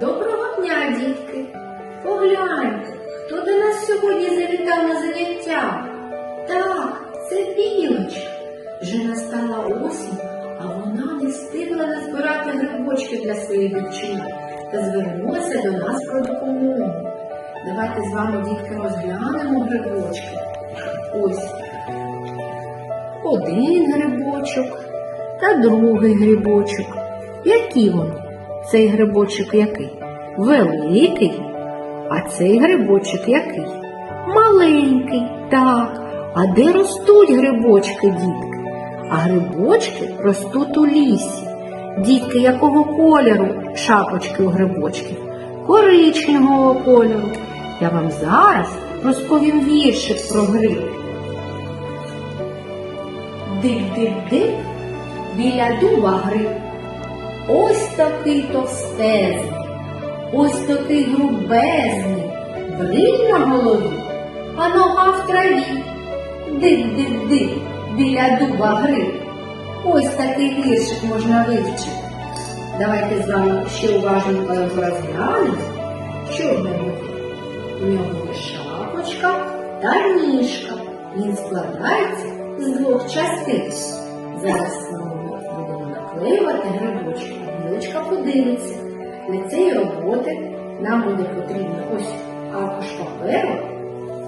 Доброго дня, дітки! Погляньте, хто до нас сьогодні завітав на заняття? Так, це білочка. Вже настала осінь, а вона не встигла назбирати грибочки для своїх дівчинок та звернулася до нас про допомогу. Давайте з вами, дітки, розглянемо грибочки. Ось один грибочок та другий грибочок. Які вони? Цей грибочок який? Великий. А цей грибочок який? Маленький. Так. А де ростуть грибочки, дітки? А грибочки ростуть у лісі. Дітки якого кольору шапочки у грибочків? Коричневого кольору. Я вам зараз розповім віршик про гриб. Дик-дик-дик, біля дуба гриб. Ось такий товстезний, ось такий грубезний, бриль на голові, а нога в траві. Дик-дик-дик, біля дуба гриб. Ось такий віршик можна вивчити. Давайте з вами ще уважненько його розглянемо. Що в ньому є? У нього є шапочка та ніжка. Він складається з двох частин. Зараз ми будемо наклеювати грибочки. Білочка подивиться. Для цієї роботи нам буде потрібно ось аркуш паперу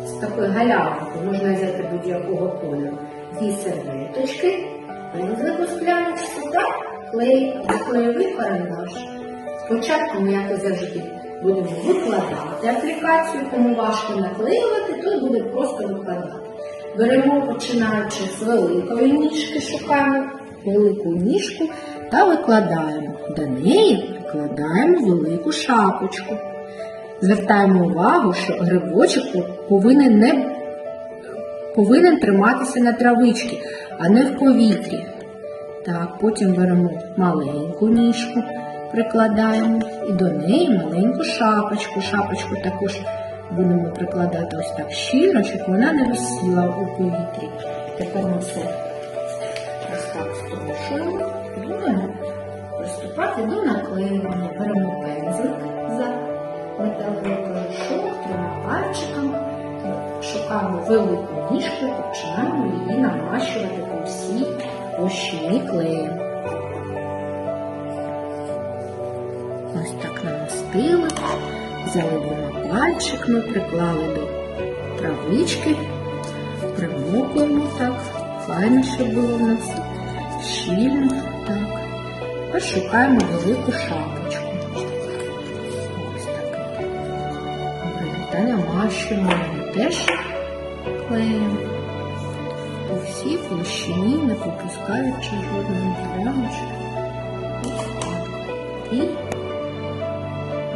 з такою галявинкою, можна взяти будь-якого кольору. Дві серветочки, пензлику скляночку та клей, клеєвий карандаш. Спочатку ми, як і завжди, будемо викладати аплікацію, кому важко наклеювати, то буде просто викладати. Беремо, починаючи з великої ніжки, шукаємо велику ніжку та викладаємо. До неї викладаємо велику шапочку. Звертаємо увагу, що грибочок повинен не повинен триматися на травичці, а не в повітрі. Так, потім беремо маленьку ніжку, прикладаємо і до неї маленьку шапочку. Шапочку також будемо прикладати ось так щільно, щоб вона не висіла у повітрі. Тепер ми все шукаємо велику ніжку починаємо її намащувати по всій площині клеєм. Ось так намастили, взяли двома пальчиками, приклали до травички, примокуємо так, файно, щоб було в нас щільно, так. Тепер шукаємо велику шапочку. Ось так. Та намащуємо теж клеєм по всій площині, не пропускаючи жодної діляночки. Ось так. І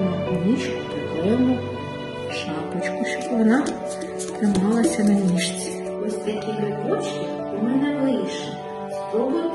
на ніж приклеїмо шапочку, щоб вона трималася на ніжці. Ось такі грибочки у мене вийшли. Спробуємо.